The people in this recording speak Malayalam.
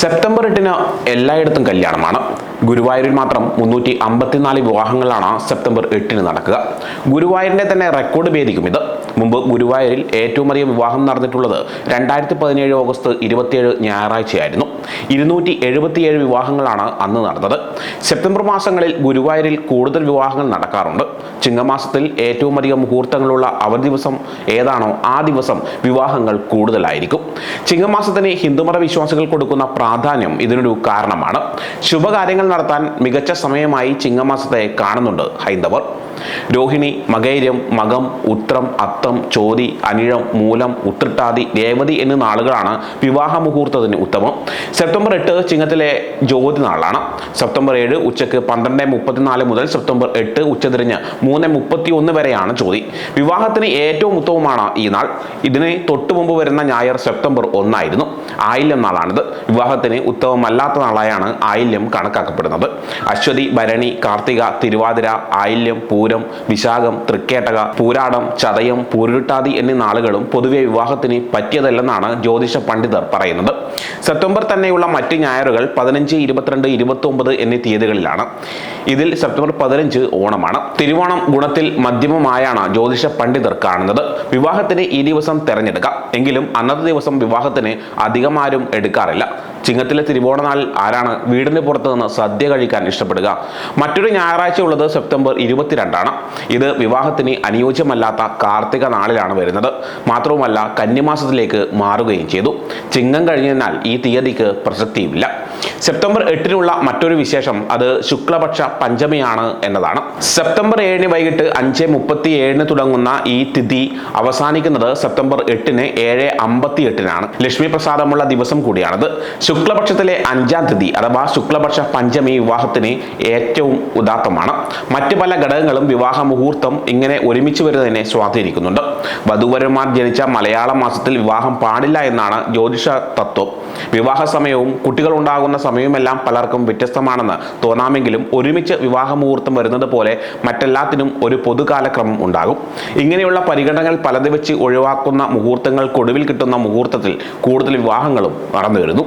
സെപ്റ്റംബർ എട്ടിന് എല്ലായിടത്തും കല്യാണമാണ്. ഗുരുവായൂരിൽ മാത്രം മുന്നൂറ്റി അമ്പത്തിനാല് വിവാഹങ്ങളാണ് സെപ്റ്റംബർ എട്ടിന് നടക്കുക. ഗുരുവായൂരിന്റെ തന്നെ റെക്കോർഡ് ഭേദിക്കും ഇത് മുമ്പ് ഗുരുവായൂരിൽ ഏറ്റവും അധികം വിവാഹം നടന്നിട്ടുള്ളത് രണ്ടായിരത്തി പതിനേഴ് ഓഗസ്റ്റ് ഇരുപത്തിയേഴ് ഞായറാഴ്ചയായിരുന്നു. ഇരുന്നൂറ്റി എഴുപത്തിയേഴ് വിവാഹങ്ങളാണ് അന്ന് നടന്നത്. സെപ്റ്റംബർ മാസങ്ങളിൽ ഗുരുവായൂരിൽ കൂടുതൽ വിവാഹങ്ങൾ നടക്കാറുണ്ട്. ചിങ്ങമാസത്തിൽ ഏറ്റവും അധികം മുഹൂർത്തങ്ങളുള്ള അവധി ദിവസം ഏതാണോ ആ ദിവസം വിവാഹങ്ങൾ കൂടുതലായിരിക്കും. ചിങ്ങമാസത്തിന് ഹിന്ദുമത വിശ്വാസികൾ കൊടുക്കുന്ന പ്രാധാന്യം ഇതിനൊരു കാരണമാണ്. ശുഭകാര്യങ്ങൾ നടത്താൻ മികച്ച സമയമായി ചിങ്ങമാസത്തെ കാണുന്നുണ്ട് ഹൈന്ദവർ. രോഹിണി മകൈര്യം മകം ഉത്രം അത്തം ചോതി അനിഴം മൂലം ഉത്രട്ടാതി രേവതി എന്നീ നാളുകളാണ് വിവാഹ മുഹൂർത്തത്തിന് ഉത്തമം. സെപ്റ്റംബർ എട്ട് ചിങ്ങത്തിലെ ജ്യോതി നാളാണ്. സെപ്റ്റംബർ ഏഴ് ഉച്ചയ്ക്ക് പന്ത്രണ്ട് മുപ്പത്തിനാല് മുതൽ സെപ്റ്റംബർ എട്ട് ഉച്ചതിരിഞ്ഞ് മൂന്ന് മുപ്പത്തി ഒന്ന് വരെയാണ് ചോതി വിവാഹത്തിന് ഏറ്റവും ഉത്തമമാണ് ഈ നാൾ. ഇതിന് തൊട്ടു മുമ്പ് വരുന്ന ഞായർ സെപ്റ്റംബർ ഒന്നായിരുന്നു. ആയില്യം നാളാണിത്. വിവാഹത്തിന് ഉത്തമമല്ലാത്ത നാളായാണ് ആയില്യം കണക്കാക്കപ്പെടുന്നത്. അശ്വതി ഭരണി കാർത്തിക തിരുവാതിര ആയില്യം പൂരം വിശാഖം തൃക്കേട്ടക പൂരാടം ചതയം പൂരുട്ടാതി എന്നീ നാളുകളും പൊതുവെ വിവാഹത്തിന് പറ്റിയതല്ലെന്നാണ് ജ്യോതിഷ പണ്ഡിതർ പറയുന്നത്. സെപ്റ്റംബർ തന്നെയുള്ള മറ്റ് ഞായറുകൾ പതിനഞ്ച് ഇരുപത്തിരണ്ട് ഇരുപത്തി ഒമ്പത് എന്നീ തീയതികളിലാണ്. ഇതിൽ സെപ്റ്റംബർ പതിനഞ്ച് ഓണമാണ്. തിരുവോണം ഗുണത്തിൽ മധ്യമമായാണ് ജ്യോതിഷ പണ്ഡിതർ കാണുന്നത്. വിവാഹത്തിന് ഈ ദിവസം തെരഞ്ഞെടുക്കാം. എങ്കിലും അന്നത്തെ ദിവസം വിവാഹത്തിന് അധികമാരും എടുക്കാറില്ല. ചിങ്ങത്തിലെ തിരുവോണനാൾ ആരാണ് വീടിന് പുറത്ത് നിന്ന് സദ്യ കഴിക്കാൻ ഇഷ്ടപ്പെടുക? മറ്റൊരു ഞായറാഴ്ച ഉള്ളത് സെപ്റ്റംബർ ഇരുപത്തിരണ്ടാണ്. ഇത് വിവാഹത്തിന് അനുയോജ്യമല്ലാത്ത കാർത്തിക നാളിലാണ് വരുന്നത്. മാത്രവുമല്ല കന്നിമാസത്തിലേക്ക് മാറുകയും ചെയ്തു. ചിങ്ങം കഴിഞ്ഞതിനാൽ ഈ തീയതിക്ക് പ്രസക്തിയുമില്ല. സെപ്റ്റംബർ എട്ടിനുള്ള മറ്റൊരു വിശേഷം അത് ശുക്ലപക്ഷ പഞ്ചമിയാണ് എന്നതാണ്. സെപ്റ്റംബർ ഏഴിന് വൈകിട്ട് അഞ്ച് മുപ്പത്തി ഏഴിന് തുടങ്ങുന്ന ഈ തിഥി അവസാനിക്കുന്നത് സെപ്റ്റംബർ എട്ടിന് ഏഴ് അമ്പത്തി എട്ടിനാണ് ലക്ഷ്മി പ്രസാദമുള്ള ദിവസം കൂടിയാണത്. ശുക്ലപക്ഷത്തിലെ അഞ്ചാം തിഥി അഥവാ ശുക്ലപക്ഷ പഞ്ചമി വിവാഹത്തിന് ഏറ്റവും ഉദാത്തമാണ്. മറ്റു പല ഘടകങ്ങളും വിവാഹ മുഹൂർത്തം ഇങ്ങനെ ഒരുമിച്ച് വരുന്നതിനെ സ്വാധീനിക്കുന്നുണ്ട്. വധുവരന്മാർ ജനിച്ച മലയാള മാസത്തിൽ വിവാഹം പാടില്ല എന്നാണ് ജ്യോതിഷ തത്വം. വിവാഹ സമയവും കുട്ടികൾ ഉണ്ടാകുന്ന സമയവുമെല്ലാം പലർക്കും വ്യത്യസ്തമാണെന്ന് തോന്നാമെങ്കിലും ഒരുമിച്ച് വിവാഹ മുഹൂർത്തം വരുന്നത് പോലെ മറ്റെല്ലാത്തിനും ഒരു പൊതുകാലക്രമം ഉണ്ടാകും. ഇങ്ങനെയുള്ള പരിഗണനകൾ പലത് വെച്ച് ഒഴിവാക്കുന്ന മുഹൂർത്തങ്ങൾക്കൊടുവിൽ കിട്ടുന്ന മുഹൂർത്തത്തിൽ കൂടുതൽ വിവാഹങ്ങളും നടന്നു വരുന്നു.